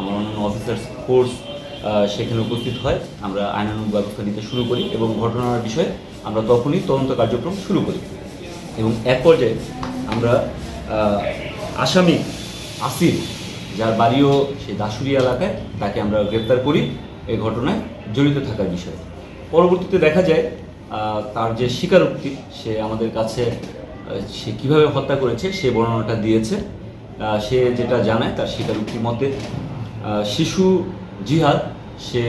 আমার অন্যান্য officers course সেখানে উপস্থিত হয়। আমরা আইনানুগ ব্যবস্থা নিতে শুরু করি এবং ঘটনার বিষয়ে আমরা তখনই তদন্ত কার্যক্রম শুরু করি। এবং এক পর্যায়ে আমরা আসামি আসির যার বাড়িও সে দাসুরি এলাকায়, তাকে আমরা গ্রেপ্তার করি এই ঘটনায় জড়িত থাকার বিষয়ে। পরবর্তীতে দেখা যায় তার যে স্বীকারোক্তি, সে আমাদের কাছে সে কীভাবে হত্যা করেছে সে বর্ণনাটা দিয়েছে। সে যেটা জানায় তার স্বীকারোক্তি মতে শিশু জিহাদ, সে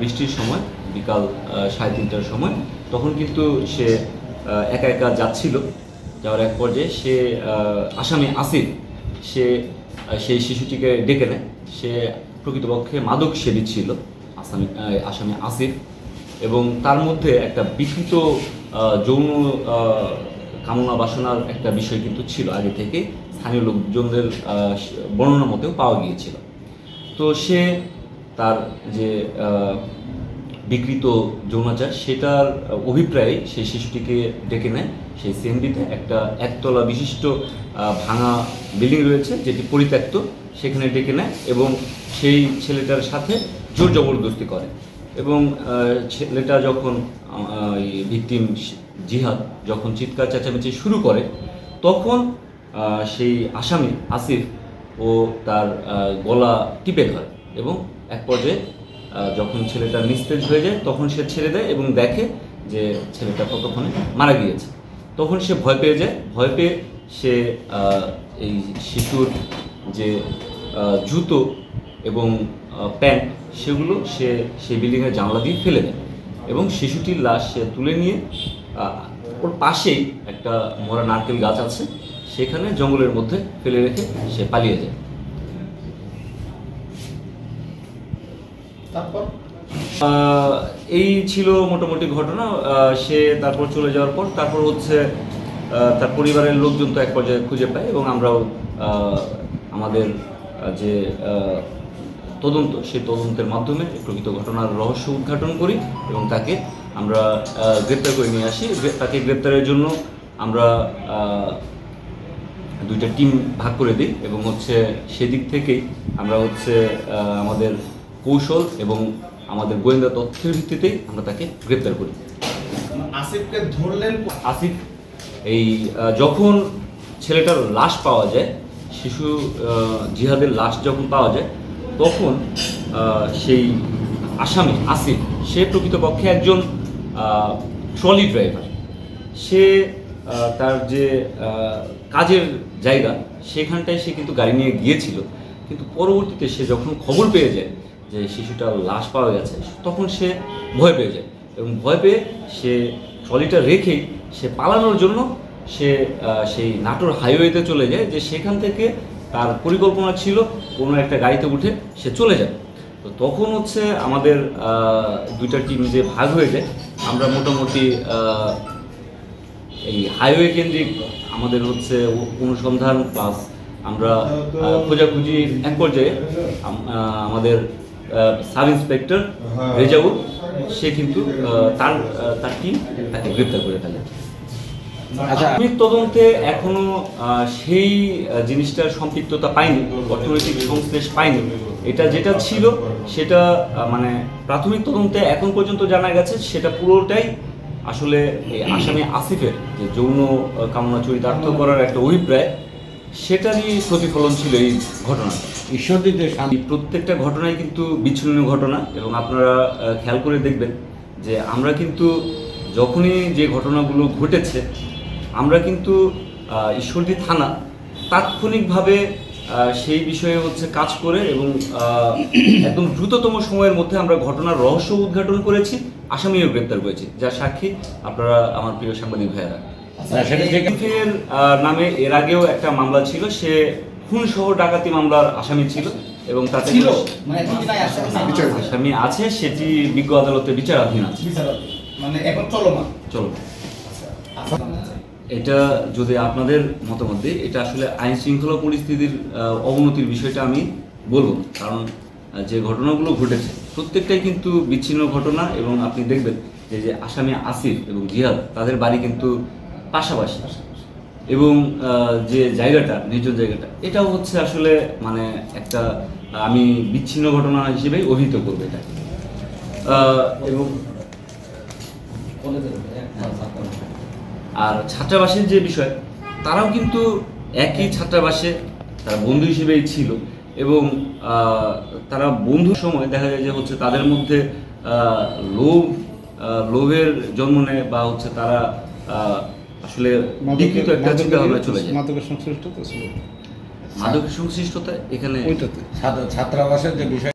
বৃষ্টির সময়, বিকাল সাড়ে তিনটার সময়, তখন কিন্তু সে একা একা যাচ্ছিল। যাওয়ার এক পর্যায়ে সে আসামি আসিফ, সে সেই শিশুটিকে ডেকে নেয়। সে প্রকৃতপক্ষে মাদক সেবী ছিল, আসামি আসামি আসিফ। এবং তার মধ্যে একটা বিকৃত যৌন কামনা বাসনার একটা বিষয় কিন্তু ছিল আগে থেকে। স্থানীয় লোকজনদের বর্ণনা মতেও পাওয়া গিয়েছিল। তো সে তার যে বিকৃত যৌনাচার, সেটার অভিপ্রায়ে সেই শিশুটিকে ডেকে নেয়। সেই সিএমবিতে একটা একতলা বিশিষ্ট ভাঙা বিল্ডিং রয়েছে, যেটি পরিত্যক্ত। সেখানে ডেকে নেয় এবং সেই ছেলেটার সাথে জোর জবরদস্তি করে। এবং ছেলেটা যখন ভিকটিম জিহাদ যখন চিৎকার চেঁচামেচি শুরু করে, তখন সেই আসামি আসিফ ও তার গলা টিপে ধরে এবং এক পর্যায়ে যখন ছেলেটা নিস্তেজ হয়ে যায়, তখন সে ছেড়ে দেয় এবং দেখে যে ছেলেটা ততক্ষণে মারা গিয়েছে। তখন সে ভয় পেয়ে যায়। ভয় পেয়ে সে এই শিশুর যে জুতো এবং প্যান্ট, সেগুলো সে সেই বিল্ডিংয়ের জানলা দিয়ে ফেলে দেয় এবং শিশুটির লাশ সে তুলে নিয়ে ওর পাশেই একটা মরা নারকেল গাছ আছে সেখানে জঙ্গলের মধ্যে ফেলে রেখে সে পালিয়ে যায়। তারপর? এই ছিল মোটামুটি ঘটনা। সে তারপর চলে যাওয়ার পর তারপর হচ্ছে তার পরিবারের লোকজন তো এক পর্যায়ে খুঁজে পায় এবং আমরাও আহ, আমাদের যে আহ, তদন্ত সেই তদন্তের মাধ্যমে প্রকৃত ঘটনার রহস্য উদ্ঘাটন করি এবং তাকে আমরা গ্রেপ্তার করে নিয়ে আসি। তাকে গ্রেপ্তারের জন্য আমরা দুইটা টিম ভাগ করে দিই এবং হচ্ছে সেদিক থেকেই আমরা হচ্ছে আমাদের কৌশল এবং আমাদের গোয়েন্দা তথ্যের ভিত্তিতেই আমরা তাকে গ্রেপ্তার করি। আসিফকে ধরলেন আসিফ এই যখন ছেলেটার লাশ পাওয়া যায় শিশু জিহাদের লাশ যখন পাওয়া যায় তখন সেই আসামি আসিফ সে প্রকৃতপক্ষে একজন ট্রলি ড্রাইভার। সে তার যে কাজের জায়গা, সেখানটায় সে কিন্তু গাড়ি নিয়ে গিয়েছিল। কিন্তু পরবর্তীতে সে যখন খবর পেয়ে যায় যে শিশুটার লাশ পাওয়া গেছে, তখন সে ভয় পেয়ে যায় এবং ভয় পেয়ে সে ট্রলিটা রেখেই সে পালানোর জন্য সে সেই নাটোর হাইওয়েতে চলে যায়, যে সেখান থেকে তার পরিকল্পনা ছিল কোনো একটা গাড়িতে উঠে সে চলে যায়। তো তখন হচ্ছে আমাদের দুইটা টিম যে ভাগ হয়ে যায় আমরা মোটামুটি আহ, এই হাইওয়ে কেন্দ্রিক আমাদের হচ্ছে অনুসন্ধান প্লাস আমরা খোঁজাখুঁজি এক পর্যায়ে আমাদের সাব ইন্সপেক্টর রেজাউল সে কিন্তু তার তার টিম তাকে গ্রেপ্তার করে ফেলে। প্রাথমিক তদন্তে এখনও সেই জিনিসটার সম্পৃক্ততা পাইনি অর্থনৈতিক সংশ্লেষ পাইনি। এটা যেটা ছিল সেটা মানে প্রাথমিক তদন্তে এখন পর্যন্ত জানা গেছে সেটা পুরোটাই আসলে আসামি আসিফের যে যৌন কামনা চরিতার্থ করার একটা অভিপ্রায় সেটারই প্রতিফলন ছিল এই ঘটনা। ঈশ্বরদীতে প্রত্যেকটা ঘটনাই কিন্তু বিচ্ছিন্ন ঘটনা এবং আপনারা খেয়াল করে দেখবেন যে আমরা কিন্তু যখনই যে ঘটনাগুলো ঘটেছে আমরা কিন্তু ঈশ্বরদী থানা তাৎক্ষণিকভাবে সেই বিষয়ে হচ্ছে কাজ করে এবং একদম দ্রুততম সময়ের মধ্যে আমরা ঘটনার রহস্য উদ্ঘাটন করেছি আসামিও গ্রেপ্তার করেছি। যার সাক্ষী আপনারা আমার প্রিয় সাংবাদিক ভাইয়েরা। আহ, নামে এর আগেও একটা মামলা ছিল সে খুন সহ ডাকাতি মামলার আসামি ছিল এবং তাতে মানে আসামি আছে সেটি বিজ্ঞ আদালতে বিচারাধীন আছে। মানে এখন চলমান? চলো আচ্ছা এটা যদি আপনাদের মতামত দিই, এটা আসলে আইন শৃঙ্খলা পরিস্থিতির অবনতির বিষয়টা আমি বলব কারণ যে ঘটনাগুলো ঘটেছে, প্রত্যেকটাই কিন্তু বিচ্ছিন্ন ঘটনা এবং আপনি দেখবেন যে যে আসামি আসিফ এবং জিহাদ, তাদের বাড়ি কিন্তু পাশাপাশি। এবং যে জায়গাটা, নির্জন জায়গাটা, এটাও হচ্ছে আসলে মানে একটা, আমি বিচ্ছিন্ন ঘটনা হিসেবেই অভিহিত করব এটা এবং আর ছাত্রাবাসের যে বিষয় তারাও কিন্তু একই ছাত্রাবাসে তারা বন্ধু হিসেবেই ছিল এবং আহ, তারা বন্ধুর সময় দেখা যায় যে হচ্ছে তাদের মধ্যে আহ, লোভ আহ, লোভের জন্ম নেয় বা হচ্ছে তারা আহ, আসলে বিকৃত একটা চিন্তা ভাবনা চলে যায়। মাদকের সংশ্লিষ্টতা ছিল। মাদক সংশ্লিষ্টতা এখানে ছাত্রাবাসের যে বিষয়